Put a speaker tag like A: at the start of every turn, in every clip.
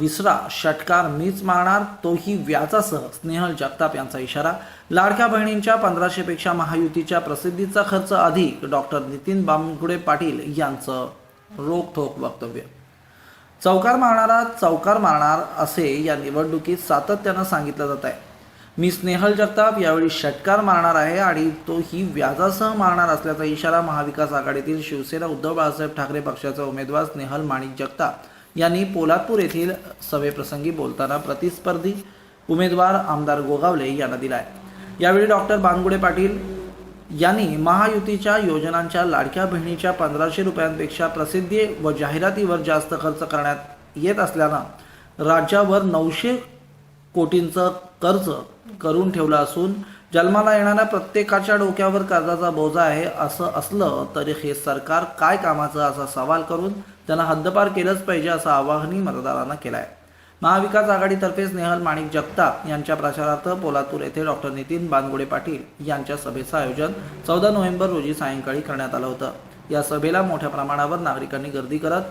A: विसरा षटकार मीच मारणार तोही व्याजासह स्नेहल जगताप यांचा इशारा. लाडक्या बहिणींच्या पंधराशेपेक्षा महायुतीच्या प्रसिद्धीचा खर्च अधिक डॉक्टर नितीन बामगुडे पाटील यांचं रोखोक वक्तव्य. चौकार मारणारा चौकार मारणार असे या निवडणुकीत सातत्यानं सांगितलं जात आहे. मी स्नेहल जगताप यावेळी षटकार मारणार आहे आणि तो ही व्याजासह मारणार असल्याचा इशारा महाविकास आघाडीतील शिवसेना उद्धव बाळासाहेब ठाकरे पक्षाचे उमेदवार स्नेहल माणिक जगताप यांनी पोलादपूर येथील सभेप्रसंगी बोलताना प्रतिस्पर्धी उमेदवार आमदार गोगावले यांना दिला आहे यावेळी डॉक्टर बानगुडे पाटील यांनी महायुतीच्या योजनांच्या लाडक्या बहिणीच्या पंधराशे रुपयांपेक्षा प्रसिद्धी व जाहिरातीवर जास्त खर्च करण्यात येत असल्यानं राज्यावर नऊशे कोटींचं कर्ज करून ठेवलं असून जन्माला येणाऱ्या प्रत्येकाच्या डोक्यावर कर्जाचा बोजा आहे असं असलं तरी हे सरकार काय कामाचं असा सवाल करून त्यांना हद्दपार केलंच पाहिजे असं आवाहनही मतदारांना केलं आहे महाविकास आघाडीतर्फे स्नेहल माणिक जगताप यांच्या प्रचारार्थ पोलातूर येथे डॉक्टर नितीन बानगुडे पाटील यांच्या सभेचं आयोजन चौदा नोव्हेंबर रोजी सायंकाळी करण्यात आलं होतं. या सभेला मोठ्या प्रमाणावर नागरिकांनी गर्दी करत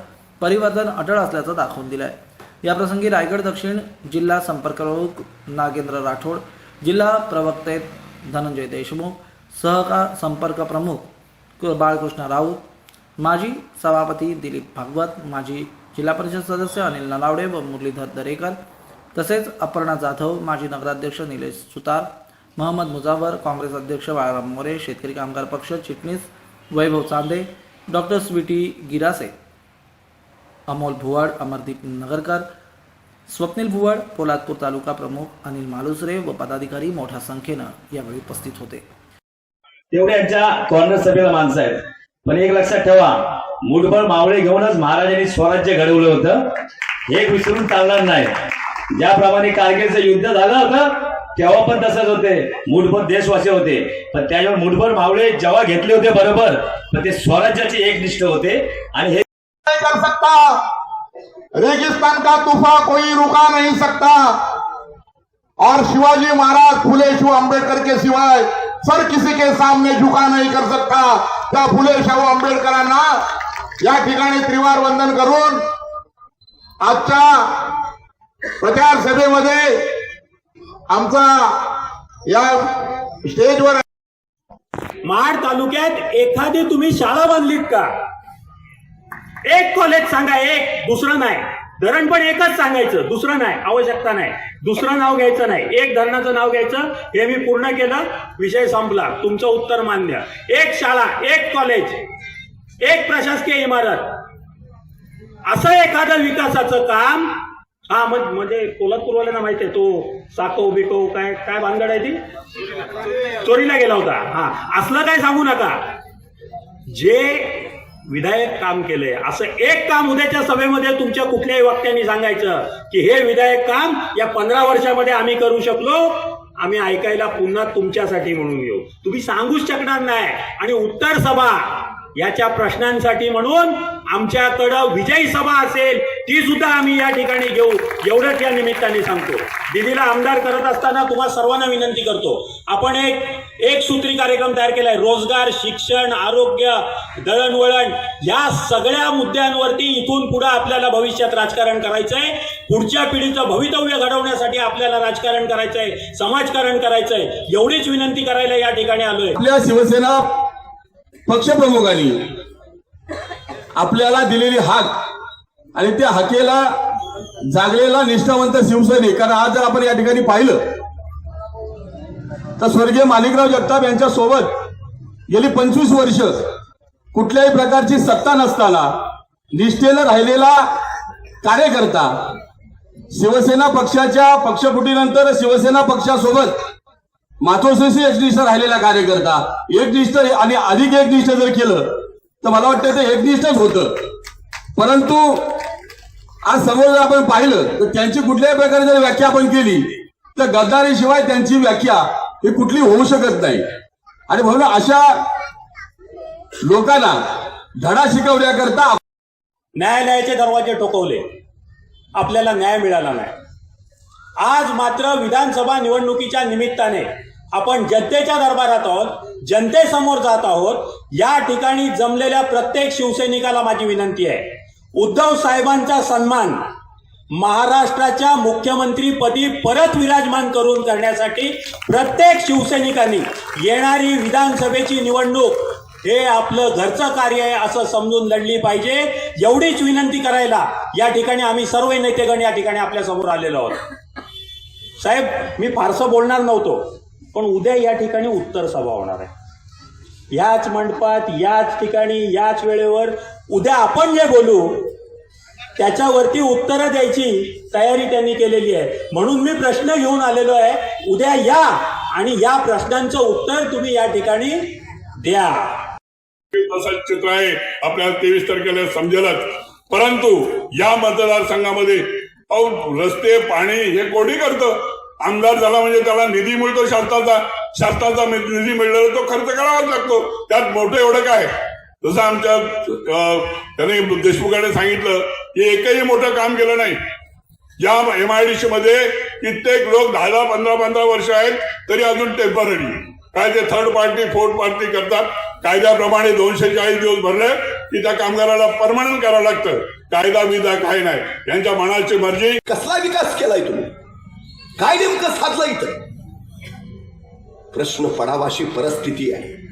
A: परिवर्तन अटळ असल्याचं दाखवून दिलं आहे याप्रसंगी रायगड दक्षिण जिल्हा संपर्क नागेंद्र राठोड जिल्हा प्रवक्ते धनंजय देशमुख सहकार संपर्क प्रमुख बाळकृष्ण राऊत माजी सभापती दिलीप भागवत माजी जिल्हा परिषद सदस्य अनिल नलावडे व मुरलीधर दरेकर तसेच अपर्णा जाधव माजी नगराध्यक्ष निलेश सुतार महम्मद मुजावर काँग्रेस अध्यक्ष बाळाराम मोरे शेतकरी कामगार पक्ष चिटणीस वैभव चांदे डॉक्टर स्वीटी गिरासे अमोल भुवाड अमरदीप नगरकर स्वप्नील भुवाड पोलादपूर तालुका प्रमुख अनिल मालुसरे व पदाधिकारी मोठ्या संख्येनं यावेळी उपस्थित होते.
B: एवढ्या कॉर्नर सभेला माणसं आहेत. पण एक लक्षात ठेवा मुठबळ मावळे घेऊनच महाराजांनी स्वराज्य घडवलं होतं. हे विसरून चालणार नाही. ज्याप्रमाणे कारगिलचं युद्ध झालं होतं तेव्हा पण तसंच होते. मुठभर देशवासी होते. पण त्याच्यावर मुठभर मावळे जेव्हा घेतले होते बरोबर पण ते स्वराज्याचे एकनिष्ठ होते. आणि हे
C: करू कर सकता रेगिस्तान का तुफा कोई रुका नहीं सकता और शिवाजी महाराज फुले शिव आंबेडकर के सिवाय सर किसी के सामने झुका नहीं कर सकता। त्या फुले शाहू आंबेडकरांना या ठिकाणी त्रिवार वंदन करून आजच्या प्रचार सभेमध्ये आमचा या स्टेजवर
D: महाड तालुक्यात एखादी तुम्ही शाळा बांधलीत का? एक कॉलेज सांगा एक दुसरं नाही. धरण पण एकच सांगायचं दुसरं नाही आवश्यकता नाही. दुसरं नाव घ्यायचं नाही. एक धरणाचं नाव घ्यायचं. हे मी पूर्ण केलं. विषय संपला. तुमचं उत्तर मान्य. एक शाळा एक कॉलेज एक प्रशासकीय इमारत. असं एखादं विकासाचं काम हा म्हणजे कोल्हापूरवाल्यांना माहिती आहे तो. साको बिको काय काय भानगड आहे ती? चोरीला गेला होता. हा. असलं काय सांगू नका. जे विधायक काम केलंय. असं एक काम उद्याच्या सभेमध्ये तुमच्या कुठल्याही वक्त्यांनी सांगायचं की हे विधायक काम या पंधरा वर्षामध्ये आम्ही करू शकलो आम्ही ऐकायला पुन्हा तुमच्यासाठी म्हणून येऊ. तुम्ही सांगूच शकणार नाही. आणि उत्तर सभा याच्या प्रश्नांसाठी म्हणून आमच्याकडं विजयी सभा असेल ती सुद्धा आम्ही या ठिकाणी घेऊ. एवढंच या निमित्ताने सांगतो. दिल्लीला आमदार करत असताना तुम्हाला सर्वांना विनंती करतो. आपण एक एक सूत्री कार्यक्रम तयार केलाय. रोजगार शिक्षण आरोग्य दळणवळण या सगळ्या मुद्द्यांवरती इथून पुढे आपल्याला भविष्यात राजकारण करायचंय. पुढच्या पिढीचं भवितव्य घडवण्यासाठी आपल्याला राजकारण करायचंय समाजकारण करायचंय. एवढीच विनंती करायला या ठिकाणी आलोय.
C: आपल्या शिवसेना पक्षप्रमुखांनी आपल्याला दिलेली हाक आणि त्या हाकेला जागलेला निष्ठावंत शिवसैनिक. कारण आज जर आपण या ठिकाणी पाहिलं तर स्वर्गीय माणिकराव जगताप यांच्या सोबत गेली पंचवीस वर्ष कुठल्याही प्रकारची सत्ता नसताना निष्ठेनं राहिलेला कार्यकर्ता शिवसेना पक्षाच्या पक्षफुटीनंतर शिवसेना पक्षासोबत मातोश्रीशी एकनिष्ठ राहिलेला कार्यकर्ता एकनिष्ठ आणि अधिक एकनिष्ठ जर केलं तर मला वाटतं ते एकनिष्ठच होतं. परंतु आज समोर जर आपण पाहिलं तर त्यांची कुठल्याही प्रकारे जर व्याख्या आपण केली तर गद्दारीशिवाय त्यांची व्याख्या ही कुठली होऊ शकत नाही. आणि म्हणून अशा लोकांना धडा शिकवण्याकरता
D: न्यायालयाचे दरवाजे ठोकवले. आपल्याला न्याय मिळाला नाही. आज मात्र विधानसभा निवडणुकीच्या निमित्ताने आपण जनतेच्या दरबारात आहोत जनतेसमोर जात आहोत. या ठिकाणी जमलेल्या प्रत्येक शिवसैनिकाला माझी विनंती आहे. उद्धव साहेबांचा सन्मान महाराष्ट्राच्या मुख्यमंत्रीपदी परत विराजमान करून करण्यासाठी प्रत्येक शिवसैनिकांनी येणारी विधानसभेची निवडणूक हे आपलं घरचं कार्य आहे असं समजून लढली पाहिजे. एवढीच विनंती करायला या ठिकाणी आम्ही सर्व नेतेगण या ठिकाणी आपल्यासमोर आलेलो आहोत. साहेब मी फारसं बोलणार नव्हतो पण उद्या या ठिकाणी उत्तर सभा होणार आहे. याच मंडपात याच ठिकाणी याच वेळेवर उद्या आपण जे बोलू त्याच्यावरती उत्तरं द्यायची तयारी त्यांनी केलेली आहे. म्हणून मी प्रश्न घेऊन आलेलो आहे उद्या या आणि या प्रश्नांचं उत्तर तुम्ही या ठिकाणी द्या.
E: चित्र आहे. आपल्याला तेवीस तारखेला समजेलच. परंतु या मतदारसंघामध्ये अहो रस्ते पाणी हे कोणी करतं? आमदार झाला म्हणजे त्याला निधी मिळतो शासनाचा. शासनाचा निधी मिळाला तो खर्च करावाच लागतो. त्यात मोठं एवढं काय? जसं आमच्या त्याने देशमुखाने सांगितलं की एकही मोठं काम केलं नाही. या एम आय डी सी मध्ये कित्येक लोक दहा दहा पंधरा पंधरा वर्ष आहेत तरी अजून टेंपररी काय ते थर्ड पार्टी फोर्थ पार्टी करतात. कायद्याप्रमाणे दोनशे चाळीस दिवस भरले की त्या कामगाराला परमनंट करावं लागतं. कायदा विदा काय नाही. यांच्या मनाची मर्जी
F: कसला विकास केलाय तुम्ही? काय नेमकं साधलं इथं? प्रश्न पडावाशी परिस्थिती आहे.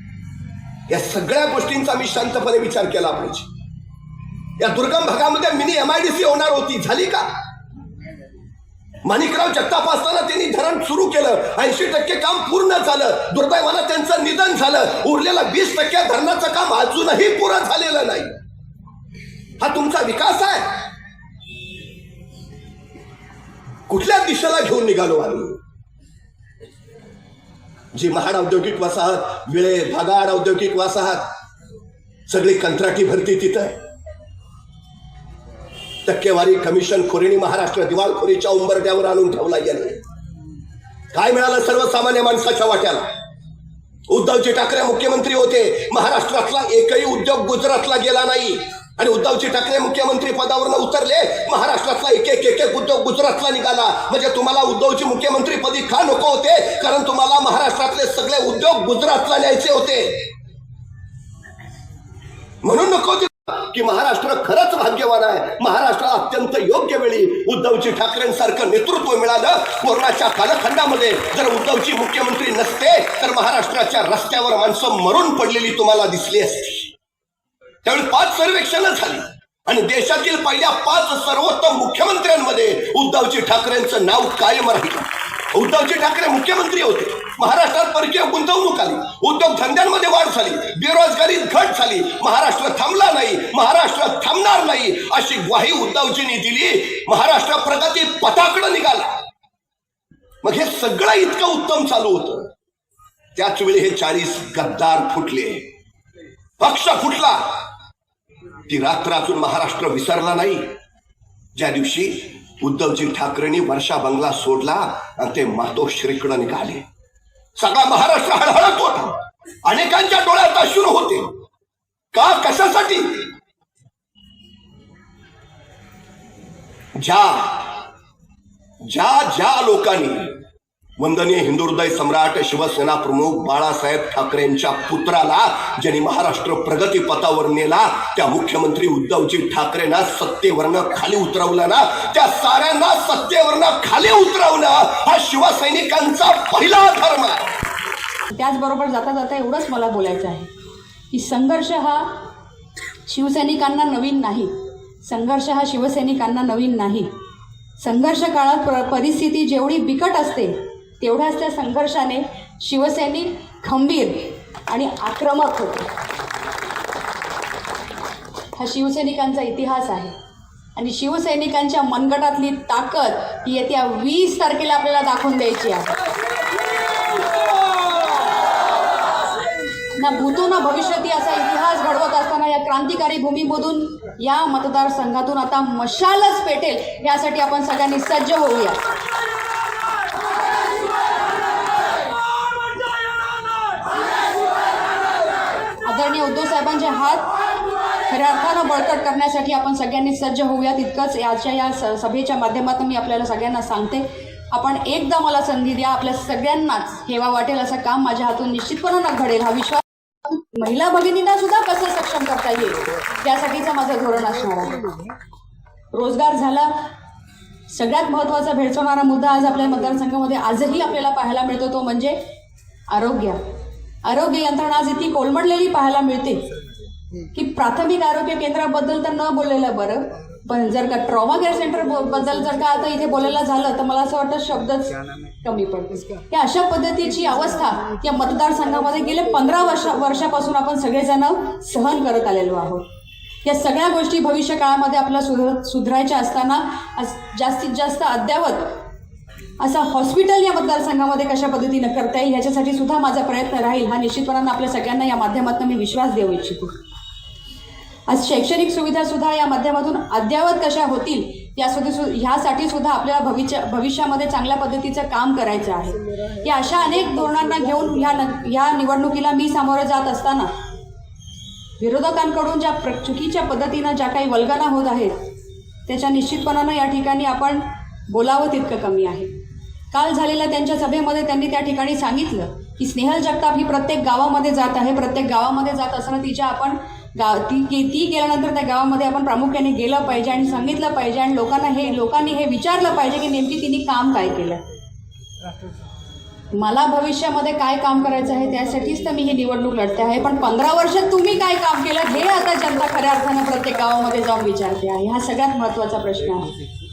F: या सगळ्या गोष्टींचा मी शांतपणे विचार केला पाहिजे. या दुर्गम भागामध्ये मिनी एमआयडीसी होणार होती. झाली का? माणिकराव जगताप असताना त्यांनी धरण सुरू केलं. ऐंशी टक्के काम पूर्ण झालं. दुर्दैवानं त्यांचं निधन झालं. उरलेलं वीस टक्के धरणाचं काम अजूनही पुरं झालेलं नाही. हा तुमचा विकास आहे? कुठल्या दिशेला घेऊन निघालो आम्ही? जी महाड औद्योगिक वसाहत विळे भागाड औद्योगिक वसाहत सगळी कंत्राटी भरती तिथं. आहे. टक्केवारी कमिशन खोरीने महाराष्ट्र दिवाळखोरीच्या उंबरट्यावर आणून ठेवला गेला काय मिळालं सर्वसामान्य माणसाच्या वाट्याला? उद्धवजी ठाकरे मुख्यमंत्री होते महाराष्ट्रातला एकही उद्योग गुजरातला गेला नाही. आणि उद्धवजी ठाकरे मुख्यमंत्री पदावरनं उतरले. महाराष्ट्रातला एक एक एक एक उद्योग गुजरातला निघाला. म्हणजे तुम्हाला उद्धवजी मुख्यमंत्री पदी का नको होते? कारण तुम्हाला महाराष्ट्रातले सगळे उद्योग गुजरातला न्यायचे होते. म्हणून नको होते की महाराष्ट्र खरंच भाग्यवान आहे. महाराष्ट्राला अत्यंत योग्य वेळी उद्धवजी ठाकरेंसारखं नेतृत्व मिळालं. कोरोनाच्या कालखंडामध्ये जर उद्धवजी मुख्यमंत्री नसते तर महाराष्ट्राच्या रस्त्यावर माणसं मरून पडलेली तुम्हाला दिसली असती. त्यावेळी पाच सर्वेक्षण झाली. आणि देशातील पहिल्या पाच सर्वोत्तम मुख्यमंत्र्यांमध्ये उद्धवजी ठाकरेंचं नाव कायम राहिलं. उद्धवजी ठाकरे मुख्यमंत्री होते. महाराष्ट्रात परकीय गुंतवणूक आली. उद्योग धंद्यांमध्ये वाढ झाली. बेरोजगारीत घट झाली. महाराष्ट्र थांबला नाही. महाराष्ट्र थांबणार नाही अशी ग्वाही उद्धवजींनी दिली. महाराष्ट्र प्रगती पथाकडे निघाला. मग हे सगळं इतकं उत्तम चालू होतं. त्याच वेळी हे चाळीस गद्दार फुटले. पक्ष फुटला. ती रात्र अजून महाराष्ट्र विसरला नाही. ज्या दिवशी उद्धवजी ठाकरेंनी वर्षा बंगला सोडला आणि ते मातोश्रीकडे निघाले. सगळा महाराष्ट्र हळहळत होता. अनेकांच्या डोळ्यात अश्रू होते. का कशासाठी? ज्या ज्या ज्या लोकांनी वंदनीय हिंदू हृदय सम्राट शिवसेना प्रमुख बाळासाहेब ठाकरेंच्या पुत्राला ज्यांनी महाराष्ट्र प्रगती पथावर नेला त्या मुख्यमंत्री उद्धवजी ठाकरेंना सत्तेवरनं खाली उतरवलं ना त्या साऱ्यांना सत्तेवरनं खाली उतरवणं हा शिवसैनिकांचा पहिला धर्म आहे.
G: त्याचबरोबर जाता जाता एवढंच मला बोलायचं आहे की संघर्ष हा शिवसैनिकांना नवीन नाही संघर्ष हा शिवसैनिकांना नवीन नाही. संघर्ष काळात परिस्थिती जेवढी बिकट असते तेवढ्याच त्या संघर्षाने शिवसैनिक खंबीर आणि आक्रमक होते. हा शिवसैनिकांचा इतिहास आहे. आणि शिवसैनिकांच्या मनगटातली ताकद ही येत्या वीस तारखेला आपल्याला दाखवून द्यायची आहे. ना भूतो ना भविष्यती असा इतिहास घडवत असताना या क्रांतिकारी भूमीमधून या मतदारसंघातून आता मशालच पेटेल. यासाठी आपण सगळ्यांनी सज्ज होऊया. साहेबांचे हात खऱ्या अर्थानं बळकट करण्यासाठी आपण सगळ्यांनी सज्ज होऊया तितकंच याच्या या स- सभेच्या माध्यमातून मी आपल्याला सगळ्यांना सांगते. आपण एकदा मला संधी द्या. आपल्या सगळ्यांनाच हेवा वाटेल असं काम माझ्या हातून निश्चितपणानं घडेल. हा विश्वास महिला भगिनींना सुद्धा कसं सक्षम करता येईल त्यासाठीचं माझं धोरण असणार आहे. रोजगार झाला. सगळ्यात महत्त्वाचा भेडसवणारा मुद्दा आज आपल्या मतदारसंघामध्ये आजही आपल्याला पाहायला मिळतो तो म्हणजे आरोग्य. आरोग्य यंत्रणा आज इतकी कोलमडलेली पाहायला मिळते. की प्राथमिक आरोग्य केंद्राबद्दल तर न बोललेलं बरं पण जर का ट्रॉमा केअर सेंटरबद्दल जर का आता इथे बोलायला झालं तर मला असं वाटतं शब्दच कमी पडतो या अशा पद्धतीची अवस्था या मतदारसंघामध्ये गेले पंधरा वर्षा वर्षापासून आपण सगळेजण सहन करत आलेलो आहोत. या सगळ्या गोष्टी भविष्य काळामध्ये आपल्याला सुधर सुधारायच्या असताना जास्तीत जास्त अद्यावत असं हॉस्पिटल या मतदारसंघामध्ये कशा पद्धतीनं करता येईल ह्याच्यासाठी सुद्धा माझा प्रयत्न राहील. हा निश्चितपणानं आपल्या सगळ्यांना या माध्यमातून मी विश्वास देऊ इच्छितो. आज शैक्षणिक सुविधा सुद्धा या माध्यमातून अद्ययावत कशा होतील यासाठी सु ह्यासाठी सुद्धा आपल्याला भविष्य भविष्यामध्ये चांगल्या पद्धतीचं काम करायचं आहे. या अशा अनेक धोरणांना घेऊन ह्या न ह्या निवडणुकीला मी सामोरं जात असताना विरोधकांकडून ज्या प्र चुकीच्या पद्धतीनं ज्या काही वल्गना होत आहेत त्याच्या निश्चितपणानं या ठिकाणी आपण बोलावं तितकं कमी आहे. काल झालेल्या त्यांच्या सभेमध्ये त्यांनी त्या ठिकाणी सांगितलं की स्नेहल जगताप ही प्रत्येक गावामध्ये जात आहे प्रत्येक गावामध्ये जात असताना तिच्या आपण गाव ती गे- ती गेल्यानंतर त्या गावामध्ये आपण प्रामुख्याने गेलं पाहिजे आणि सांगितलं पाहिजे आणि लोकांना हे लोकांनी हे विचारलं पाहिजे की नेमकी तिने काम काय केलं. मला भविष्यामध्ये काय काम करायचं आहे त्यासाठीच तर मी ही निवडणूक लढते आहे पण पंधरा वर्षात तुम्ही काय काम केलं हे आता जनता खऱ्या अर्थानं प्रत्येक गावामध्ये जाऊन विचारते आहे. हा सगळ्यात महत्त्वाचा प्रश्न आहे.